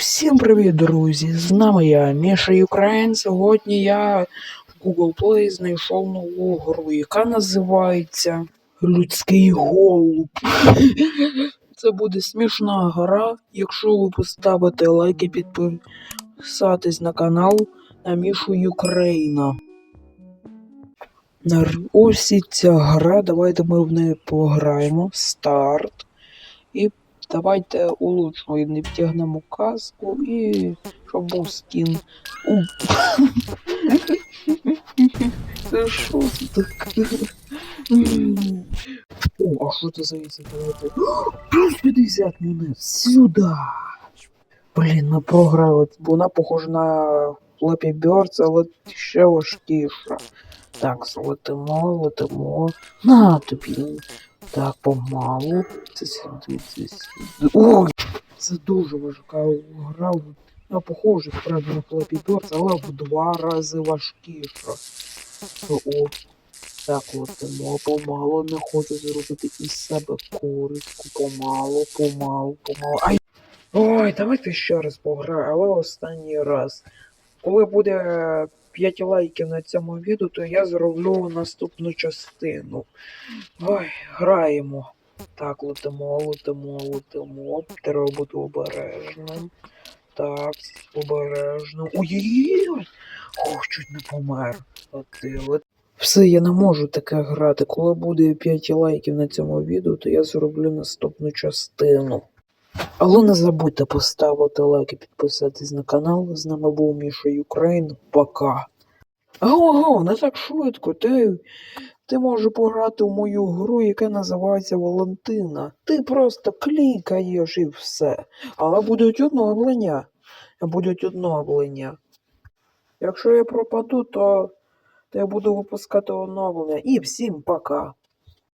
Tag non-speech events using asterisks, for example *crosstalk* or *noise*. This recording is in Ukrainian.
Всім привіт, друзі! З нами я, Міша Юкрейн. Сьогодні я в Google Play знайшов нову гру, яка називається Людський голуб. *laughs* Це буде смішна гра, якщо ви поставите лайк і підписатись на канал на Мішу Юкрейна. Ось і ця гра, давайте ми в неї пограємо. Старт. І давайте улучшимо і не втягнемо каску і щоб був скін. Це що це таке? О, а що це за? Давайте. Плюс 50 монет. Сюди. Блін, ми програли. Вона похожа на Flappy Birds, але ще важкіша. Так, летимо, летимо. На тобі. Так, помалу. Це сюди, це. Дуже важка гра. Вона похожа справді на Birds, але в два рази важкіша. О, так, летимо помалу. Не хочу зробити із себе кориську. Помалу, помалу, помалу. Ай! Ой, давайте ще раз пограю, але останній раз. Коли буде 5 лайків на цьому відео, то я зроблю наступну частину. Ой, граємо. Так, летимо, летимо, летимо. Треба бути обережним. Так, обережно. Ой-ой-ой! Ох, чуть не помер. Все, я не можу таке грати. Коли буде 5 лайків на цьому відео, то я зроблю наступну частину. Але не забудьте поставити лайк і підписатись на канал. З нами був Міша Юкрейн. Пока. Ого, не так швидко. Ти, ти можеш пограти в мою гру, яка називається Валентина. Ти просто клікаєш і все. Але будуть оновлення. Будуть оновлення. Якщо я пропаду, то, то я буду випускати оновлення. І всім пока.